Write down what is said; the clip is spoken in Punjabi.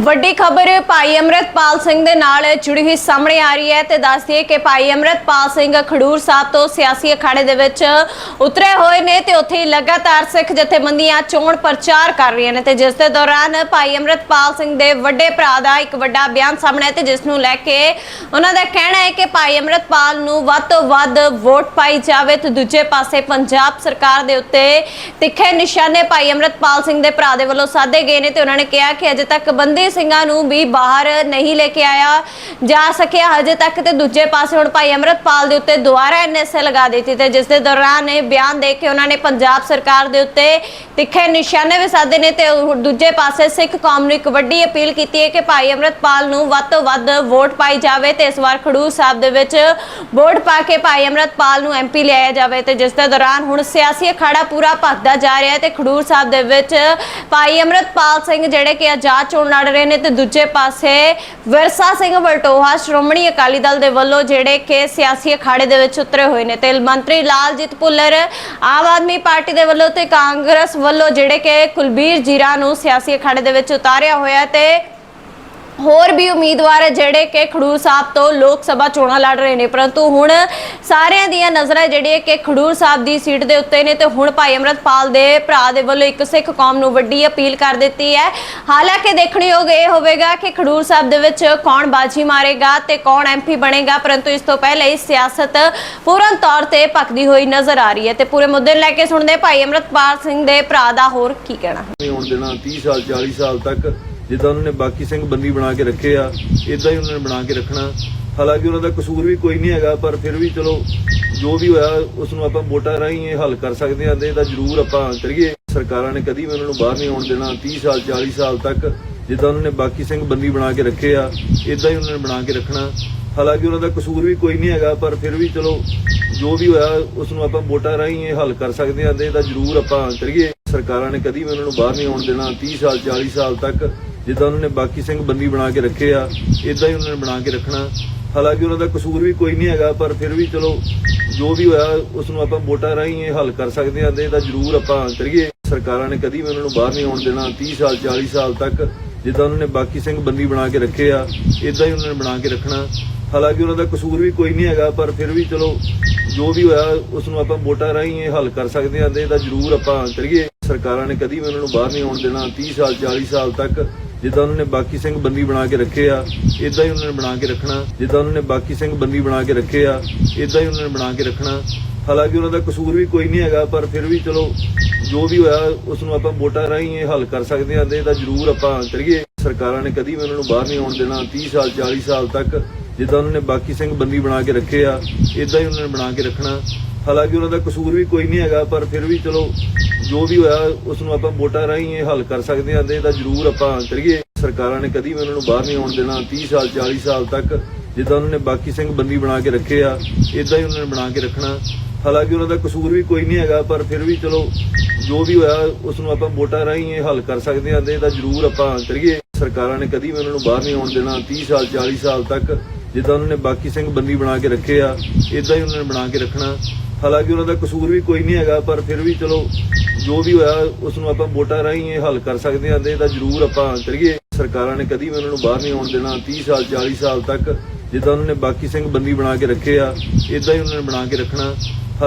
ਵੱਡੀ ਖਬਰ, ਭਾਈ ਅਮਰਤਪਾਲ ਸਿੰਘ ਦੇ ਨਾਲ ਜੁੜੀ ਹੋਈ ਸਾਹਮਣੇ ਆ ਰਹੀ ਹੈ ਤੇ ਦੱਸ ਦਈਏ ਕਿ ਭਾਈ ਅਮਰਤਪਾਲ ਸਿੰਘ ਖਡੂਰ ਸਾਹਿਬ ਤੋਂ ਸਿਆਸੀ ਅਖਾੜੇ ਦੇ ਵਿੱਚ ਉਤਰੇ ਹੋਏ ਨੇ ਤੇ ਉੱਥੇ ਲਗਾਤਾਰ ਸਿੱਖ ਜਥੇਬੰਦੀਆਂ ਚੋਣ ਪ੍ਰਚਾਰ ਕਰ ਰਹੀਆਂ ਨੇ ਤੇ ਜਿਸ ਦੇ ਦੌਰਾਨ ਭਾਈ ਅਮਰਤਪਾਲ ਸਿੰਘ ਦੇ ਵੱਡੇ ਭਰਾ ਦਾ ਇੱਕ ਵੱਡਾ ਬਿਆਨ ਸਾਹਮਣੇ ਆਇਆ ਤੇ ਜਿਸ ਨੂੰ ਲੈ ਕੇ ਉਹਨਾਂ ਦਾ ਕਹਿਣਾ ਹੈ ਕਿ ਭਾਈ ਅਮਰਤਪਾਲ ਨੂੰ ਵੱਧ ਤੋਂ ਵੱਧ ਵੋਟ ਪਾਈ ਜਾਵੇ ਤੇ ਦੂਜੇ ਪਾਸੇ ਪੰਜਾਬ ਸਰਕਾਰ ਦੇ ਉੱਤੇ ਤਿੱਖੇ ਨਿਸ਼ਾਨੇ ਭਾਈ ਅਮਰਤਪਾਲ ਸਿੰਘ ਦੇ ਭਰਾ ਦੇ ਵੱਲੋਂ ਸਾਧੇ ਗਏ ਨੇ ਤੇ ਉਹਨਾਂ ਨੇ ਕਿਹਾ ਕਿ ਅਜੇ ਤੱਕ ਬੰਦੀ ਸਿੰਘਾਂ ਨੂੰ ਵੀ ਬਾਹਰ ਨਹੀਂ ਲੈ ਕੇ ਆਇਆ ਜਾ ਸਕਿਆ। ਹਜੇ ਤੱਕ ਤੇ ਦੂਜੇ ਪਾਸੇ ਹੁਣ ਭਾਈ ਅਮਰਤਪਾਲ ਦੇ ਉੱਤੇ ਦੁਬਾਰਾ ਐਨਐਸਏ ਲਗਾ ਦਿੱਤੀ ਤੇ ਜਿਸ ਦੇ ਦੌਰਾਨ ਇਹ ਬਿਆਨ ਦੇ ਕੇ ਉਹਨਾਂ ਨੇ ਪੰਜਾਬ ਸਰਕਾਰ ਦੇ ਉੱਤੇ ਤਿੱਖੇ ਨਿਸ਼ਾਨੇ ਵੀ ਸਾਧੇ ਨੇ ਤੇ ਦੂਜੇ ਪਾਸੇ ਸਿੱਖ ਕੌਮ ਨੂੰ ਇੱਕ ਵੱਡੀ ਅਪੀਲ ਕੀਤੀ ਹੈ ਕਿ ਭਾਈ ਅਮਰਤਪਾਲ ਨੂੰ ਵੱਧ ਤੋਂ ਵੱਧ ਵੋਟ ਪਾਈ ਜਾਵੇ ਤੇ ਇਸ ਵਾਰ ਖਡੂਰ ਸਾਹਿਬ ਦੇ ਵਿੱਚ ਵੋਟ ਪਾ ਕੇ ਭਾਈ ਅਮਰਤਪਾਲ ਨੂੰ ਐਮਪੀ ਲਿਆਇਆ ਜਾਵੇ ਤੇ ਜਿਸ ਦੇ ਦੌਰਾਨ ਹੁਣ ਸਿਆਸੀ ਅਖਾੜਾ ਪੂਰਾ ਭਖਦਾ ਜਾ ਰਿਹਾ ਹੈ ਤੇ ਖਡੂਰ ਸਾਹਿਬ ਦੇ ਵਿੱਚ ਭਾਈ ਅਮਰਤਪਾਲ ਸਿੰਘ ਜਿਹੜੇ ਕਿ ਆਜ਼ਾਦ ਚੋਣ ਲੜ ਰਹੇ ਨੇ ਤੇ ਦੂਜੇ ਪਾਸੇ ਵਿਰਸਾ ਸਿੰਘ ਵਲਟੋਹਾ, ਸ਼੍ਰੋਮਣੀ ਅਕਾਲੀ ਦਲ ਦੇ ਵੱਲੋਂ ਜਿਹੜੇ ਕਿ ਸਿਆਸੀ ਅਖਾੜੇ ਦੇ ਵਿੱਚ ਉਤਰੇ ਹੋਏ ਨੇ ਤੇ ਮੰਤਰੀ ਲਾਲਜੀਤ ਭੁੱਲਰ ਆਮ ਆਦਮੀ ਪਾਰਟੀ ਦੇ ਵੱਲੋਂ ਤੇ ਕਾਂਗਰਸ ਵੱਲੋਂ ਜਿਹੜੇ ਕਿ ਕੁਲਬੀਰ ਜੀਰਾ ਨੂੰ ਸਿਆਸੀ ਅਖਾੜੇ ਦੇ ਵਿੱਚ ਉਤਾਰਿਆ ਹੋਇਆ ਤੇ ਹੋਰ ਵੀ ਉਮੀਦਵਾਰ ਜਿਹੜੇ ਕਿ ਖਡੂਰ ਸਾਹਿਬ ਤੋਂ ਲੋਕ ਸਭਾ ਚੋਣਾਂ ਲੜ ਰਹੇ ਨੇ, ਪਰੰਤੂ ਹੁਣ ਸਾਰਿਆਂ ਦੀਆਂ ਨਜ਼ਰਾਂ ਜਿਹੜੀਆਂ ਕਿ ਖਡੂਰ ਸਾਹਿਬ ਦੀ ਸੀਟ ਦੇ ਉੱਤੇ ਨੇ ਤੇ ਹੁਣ ਭਾਈ ਅਮਰਤਪਾਲ ਦੇ ਭਰਾ ਦੇ ਵੱਲੋਂ ਇੱਕ ਸਿੱਖ ਕੌਮ ਨੂੰ ਵੱਡੀ ਅਪੀਲ ਕਰ ਦਿੱਤੀ ਹੈ। ਹਾਲਾਂਕਿ ਦੇਖਣਯੋਗ ਇਹ ਹੋਵੇਗਾ ਕਿ ਖਡੂਰ ਸਾਹਿਬ ਦੇ ਵਿੱਚ ਕੌਣ ਬਾਜੀ ਮਾਰੇਗਾ ਤੇ ਕੌਣ ਐਮਪੀ ਬਣੇਗਾ, ਪਰੰਤੂ ਇਸ ਤੋਂ ਪਹਿਲਾਂ ਹੀ ਸਿਆਸਤ ਪੂਰਨ ਤੌਰ ਤੇ ਭਖਦੀ ਹੋਈ ਨਜ਼ਰ ਆ ਰਹੀ ਹੈ ਤੇ ਪੂਰੇ ਮੁੱਦੇ ਲੈ ਕੇ ਸੁਣਦੇ ਭਾਈ ਅਮਰਤਪਾਲ ਸਿੰਘ ਦੇ ਭਰਾ ਦਾ ਹੋਰ ਕੀ ਕਹਿਣਾ। ਨਹੀਂ ਹੋਣ ਦੇਣਾ 30 ਸਾਲ 40 ਸਾਲ ਤੱਕ ਜਿੱਦਾਂ ਉਹਨਾਂ ਨੇ ਬਾਕੀ ਸਿੰਘ ਬੰਦੀ ਬਣਾ ਕੇ ਰੱਖੇ ਆ ਇਦਾਂ ਹੀ ਉਹਨਾਂ ਨੇ ਬਣਾ ਕੇ ਰੱਖਣਾ। ਹਾਲਾਂਕਿ ਉਹਨਾਂ ਦਾ ਕਸੂਰ ਵੀ ਕੋਈ ਨਹੀਂ ਹੈਗਾ, ਪਰ ਫਿਰ ਵੀ ਚਲੋ, ਜੋ ਵੀ ਹੋਇਆ ਉਸ ਨੂੰ ਆਪਾਂ ਵੋਟਾਂ ਰਾਹੀਂ ਇਹ ਹੱਲ ਕਰ ਸਕਦੇ ਹਾਂ ਤੇ ਇਹਦਾ ਜ਼ਰੂਰ ਆਪਾਂ ਕਰੀਏ। ਸਰਕਾਰਾਂ ਨੇ ਕਦੀ ਵੀ ਉਹਨਾਂ ਨੂੰ ਬਾਹਰ ਨਹੀਂ ਆਉਣ ਦੇਣਾ 30 ਸਾਲ 40 ਸਾਲ ਤੱਕ ਜਿੱਦਾਂ ਉਹਨਾਂ ਨੇ ਬਾਕੀ ਸਿੰਘ ਬੰਦੀ ਬਣਾ ਕੇ ਰੱਖੇ ਆ ਇਦਾਂ ਹੀ ਉਹਨਾਂ ਨੇ ਬਣਾ ਕੇ ਰੱਖਣਾ। ਹਾਲਾਂਕਿ ਉਹਨਾਂ ਦਾ ਕਸੂਰ ਵੀ ਕੋਈ ਨਹੀਂ ਹੈਗਾ, ਪਰ ਫਿਰ ਵੀ ਚਲੋ, ਜੋ ਵੀ ਹੋਇਆ ਉਸ ਨੂੰ ਆਪਾਂ ਵੋਟਾਂ ਰਾਹੀਂ ਇਹ ਹੱਲ ਕਰ ਸਕਦੇ ਹਾਂ ਤੇ ਇਹਦਾ ਜ਼ਰੂਰ ਆਪਾਂ ਕਰੀਏ। ਸਰਕਾਰਾਂ ਨੇ ਕਦੀ ਵੀ ਉਹਨਾਂ ਨੂੰ ਬਾਹਰ ਨਹੀਂ ਆਉਣ ਦੇਣਾ 30 ਸਾਲ 40 ਸਾਲ ਤੱਕ ਜਿੱਦਾਂ ਉਹਨਾਂ ਨੇ ਬਾਕੀ ਸਿੰਘ ਬੰਦੀ ਬਣਾ ਕੇ ਰੱਖੇ ਆ ਇਦਾਂ ਹੀ ਉਹਨਾਂ ਨੇ ਬਣਾ ਕੇ ਰੱਖਣਾ। ਹਾਲਾਂਕਿ ਉਹਨਾਂ ਦਾ ਕਸੂਰ ਵੀ ਕੋਈ ਨਹੀਂ ਹੈਗਾ, ਪਰ ਫਿਰ ਵੀ ਚਲੋ, ਜੋ ਵੀ ਹੋਇਆ ਉਸ ਨੂੰ ਆਪਾਂ ਵੋਟਾਂ ਰਾਹੀਂ ਇਹ ਹੱਲ ਕਰ ਸਕਦੇ ਹਾਂ ਤੇ ਇਹਦਾ ਜ਼ਰੂਰ ਆਪਾਂ ਕਰੀਏ। ਸਰਕਾਰਾਂ ਨੇ ਕਦੀ ਵੀ ਉਹਨਾਂ ਨੂੰ ਬਾਹਰ ਨਹੀਂ ਆਉਣ ਦੇਣਾ 30 ਸਾਲ 40 ਸਾਲ ਤੱਕ ਜਿੱਦਾਂ ਉਹਨਾਂ ਨੇ ਬਾਕੀ ਸਿੰਘ ਬੰਦੀ ਬਣਾ ਕੇ ਰੱਖੇ ਆ ਇਦਾਂ ਹੀ ਉਹਨਾਂ ਨੇ ਬਣਾ ਕੇ ਰੱਖਣਾ। ਹਾਲਾਂਕਿ ਉਹਨਾਂ ਦਾ ਕਸੂਰ ਵੀ ਕੋਈ ਨਹੀਂ ਹੈਗਾ, ਪਰ ਫਿਰ ਵੀ ਚਲੋ, ਜੋ ਵੀ ਹੋਇਆ ਉਸ ਨੂੰ ਆਪਾਂ ਵੋਟਾਂ ਰਾਹੀਂ ਇਹ ਹੱਲ ਕਰ ਸਕਦੇ ਹਾਂ ਤੇ ਇਹਦਾ ਜ਼ਰੂਰ ਆਪਾਂ ਕਰੀਏ। ਸਰਕਾਰਾਂ ਨੇ ਕਦੀ ਵੀ ਉਹਨਾਂ ਨੂੰ ਬਾਹਰ ਨਹੀਂ ਆਉਣ ਦੇਣਾ 30 ਸਾਲ 40 ਸਾਲ ਤੱਕ ਜਿੱਦਾਂ ਉਹਨਾਂ ਨੇ ਬਾਕੀ ਸਿੰਘ ਬੰਦੀ ਬਣਾ ਕੇ ਰੱਖੇ ਆ ਇਦਾਂ ਹੀ ਉਹਨਾਂ ਨੇ ਬਣਾ ਕੇ ਰੱਖਣਾ। ਜਿੱਦਾਂ ਉਹਨਾਂ ਨੇ ਬਾਕੀ ਸਿੰਘ ਬੰਦੀ ਬਣਾ ਕੇ ਰੱਖੇ ਆ ਇਦਾਂ ਹੀ ਉਹਨਾਂ ਨੇ ਬਣਾ ਕੇ ਰੱਖਣਾ। ਹਾਲਾਂਕਿ ਉਹਨਾਂ ਦਾ ਕਸੂਰ ਵੀ ਕੋਈ ਨਹੀਂ ਹੈਗਾ, ਪਰ ਫਿਰ ਵੀ ਚਲੋ, ਜੋ ਵੀ ਹੋਇਆ ਉਸ ਨੂੰ ਆਪਾਂ ਵੋਟਾਂ ਰਾਹੀਂ ਇਹ ਹੱਲ ਕਰ ਸਕਦੇ ਹਾਂ ਤੇ ਇਹਦਾ ਜ਼ਰੂਰ ਆਪਾਂ ਕਰੀਏ। ਸਰਕਾਰਾਂ ਨੇ ਕਦੀ ਵੀ ਉਹਨਾਂ ਨੂੰ ਬਾਹਰ ਨਹੀਂ ਆਉਣ ਦੇਣਾ 30 ਸਾਲ 40 ਸਾਲ ਤੱਕ ਜਿੱਦਾਂ ਉਹਨਾਂ ਨੇ ਬਾਕੀ ਸਿੰਘ ਬੰਦੀ ਬਣਾ ਕੇ ਰੱਖੇ ਆ ਇਦਾਂ ਹੀ ਉਹਨਾਂ ਨੇ ਬਣਾ ਕੇ ਰੱਖਣਾ। ਹਾਲਾਂਕਿ ਉਹਨਾਂ ਦਾ ਕਸੂਰ ਵੀ ਕੋਈ ਨਹੀਂ ਹੈਗਾ, ਪਰ ਫਿਰ ਵੀ ਚਲੋ, ਜੋ ਵੀ ਹੋਇਆ ਉਸ ਨੂੰ ਆਪਾਂ ਵੋਟਾਂ ਰਾਹੀਂ ਇਹ ਹੱਲ ਕਰ ਸਕਦੇ ਹਾਂ ਤੇ ਇਹਦਾ ਜ਼ਰੂਰ ਆਪਾਂ ਕਰੀਏ। ਸਰਕਾਰਾਂ ਨੇ ਕਦੀ ਵੀ ਉਹਨਾਂ ਨੂੰ ਬਾਹਰ ਨਹੀਂ ਆਉਣ ਦੇਣਾ। 30 ਸਾਲ 40 ਸਾਲ ਤੱਕ ਜਿੱਦਾਂ ਉਹਨਾਂ ਨੇ ਬਾਕੀ ਸਿੰਘ ਬੰਦੀ ਬਣਾ ਕੇ ਰੱਖੇ ਆ ਇਦਾਂ ਹੀ ਉਹਨਾਂ ਨੇ ਬਣਾ ਕੇ ਰੱਖਣਾ। ਹਾਲਾਂਕਿ ਉਹਨਾਂ ਦਾ ਕਸੂਰ ਵੀ ਕੋਈ ਨਹੀਂ ਹੈਗਾ, ਪਰ ਫਿਰ ਵੀ ਚਲੋ, ਜੋ ਵੀ ਹੋਇਆ ਉਸ ਨੂੰ ਆਪਾਂ ਵੋਟਾਂ ਰਾਹੀਂ ਇਹ ਹੱਲ ਕਰ ਸਕਦੇ ਹਾਂ ਤੇ ਇਹਦਾ ਜ਼ਰੂਰ ਆਪਾਂ ਕਰੀਏ। ਸਰਕਾਰਾਂ ਨੇ ਕਦੀ ਵੀ ਉਹਨਾਂ ਨੂੰ ਬਾਹਰ ਨਹੀਂ ਆਉਣ ਦੇਣਾ। 30 ਸਾਲ 40 ਸਾਲ ਤੱਕ ਜਿੱਦਾਂ ਉਹਨਾਂ ਨੇ ਬਾਕੀ ਸਿੰਘ ਬੰਦੀ ਬਣਾ ਕੇ ਰੱਖੇ ਆ ਇਦਾਂ ਹੀ ਉਹਨਾਂ ਨੇ ਬਣਾ ਕੇ ਰੱਖਣਾ। ਹਾਲਾਂਕਿ ਉਹਨਾਂ ਦਾ ਕਸੂਰ ਵੀ ਕੋਈ ਨਹੀਂ ਹੈਗਾ, ਪਰ ਫਿਰ ਵੀ ਚਲੋ, ਜੋ ਵੀ ਹੋਇਆ ਉਸ ਨੂੰ ਆਪਾਂ ਵੋਟਾਂ ਰਾਹੀਂ ਇਹ ਹੱਲ ਕਰ ਸਕਦੇ ਹਾਂ ਤੇ ਇਹਦਾ ਜ਼ਰੂਰ ਆਪਾਂ ਕਰੀਏ। ਸਰਕਾਰਾਂ ਨੇ ਕਦੀ ਵੀ ਉਹਨਾਂ ਨੂੰ ਬਾਹਰ ਨਹੀਂ ਆਉਣ ਦੇਣਾ। 30 ਸਾਲ 40 ਸਾਲ ਤੱਕ ਜਿੱਦਾਂ ਉਹਨਾਂ ਨੇ ਬਾਕੀ ਸਿੰਘ ਬੰਦੀ ਬਣਾ ਕੇ ਰੱਖੇ ਆ ਇਦਾਂ ਹੀ ਉਹਨਾਂ ਨੇ ਬਣਾ ਕੇ ਰੱਖਣਾ।